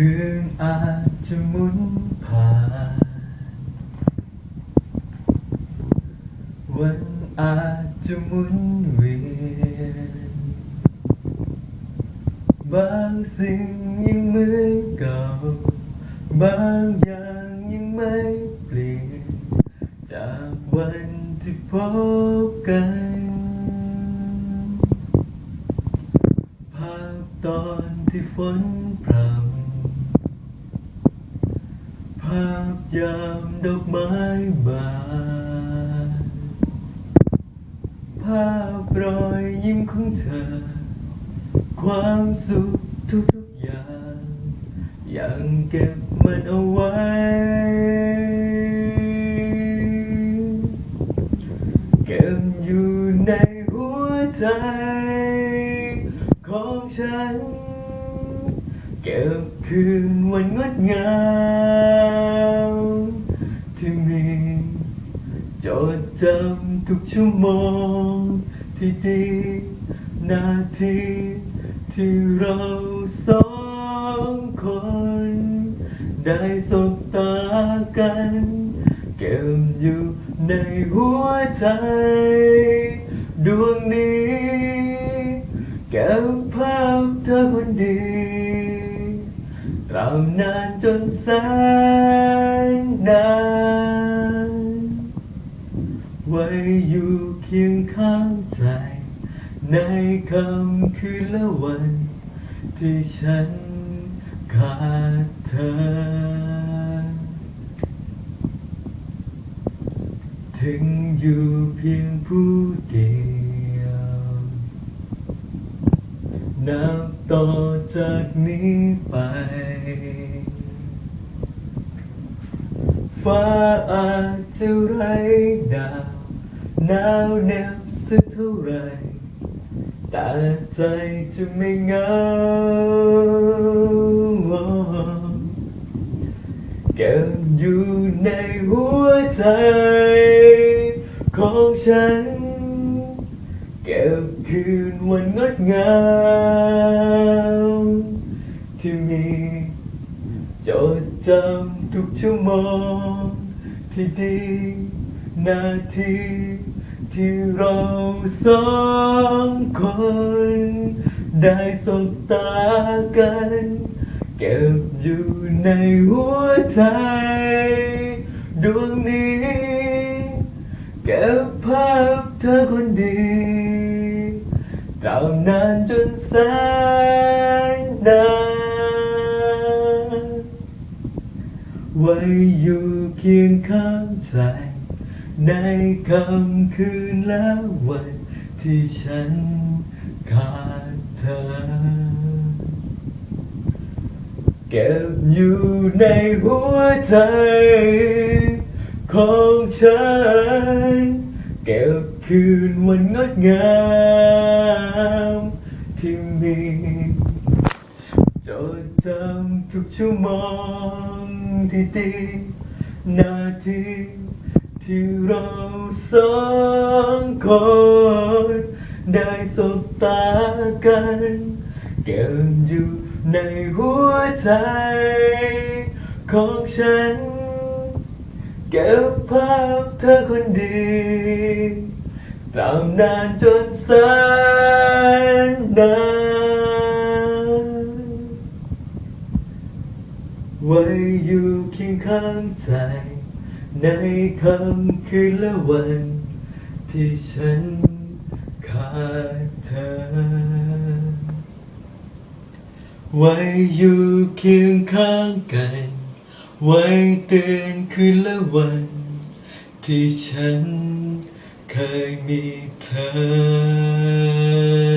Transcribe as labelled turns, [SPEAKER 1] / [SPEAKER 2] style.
[SPEAKER 1] คืนอาจจะหมุนผ่าน วันอาจจะหมุนเวียน บางสิ่งยังเหมือนเก่า บางอย่างยังไม่เปลี่ยน จากวันที่พบกันภาพตอนที่ฝนพรำ ภาพยามดอกไม้บานภาพรอยยิ้มของเธอ ความสุขทุกๆอย่าง ยังเก็บมันเอาไว้ เก็บอยู่ในหัวใจ ของฉัน เก็บคืนวันงดงาม จดจำทุกชั่วโมงที่ดี นาทีที่เราสองคน ได้สบตากัน เก็บอยู่ในหัวใจ ดวงนี้เก็บภาพเธอคนดีตราบนานจนแสนนาน ไว้อยู่เคียงข้างใจ ในคำคืนและวัน ที่ฉันขาดเธอ ถึงอยู่เพียงผู้เดียวนับต่อจากนี้ไปฟ้าอาจจะไร้ดาว หนาวเหน็บสักเท่าไรแต่ใจจะไม่เหงาเก็บอยู่ในหัวใจของฉัน เก็บคืนวันงดงามที่มีจดจำทุกชั่วโมงที่ดี นาทีที่เราสองคน ได้สบตากัน เก็บอยู่ในหัวใจ ดวงนี้ เก็บภาพเธอคนดีตาบนานจนแสนนานไว้อยู่เคียงข้างใจ ในคำคืนและวันที่ฉันขาดเธอ เก็บอยู่ในหัวใจของฉัน เก็บคืนวันงดงามที่มีจดจำทุกชั่วโมงที่ดีนาที ที่เราสองคนได้สบตากันเก็บอยู่ในหัวใจของฉัน เก็บภาพเธอคนดีตราบนานจนแสนนานไว้อยู่เคียงข้างใจ ในคำคืนและวัน ที่ฉันขาดเธอ ไว้อยู่เคียงข้างกัน ไว้เตือนคืนและวัน ที่ฉันเคยมีเธอ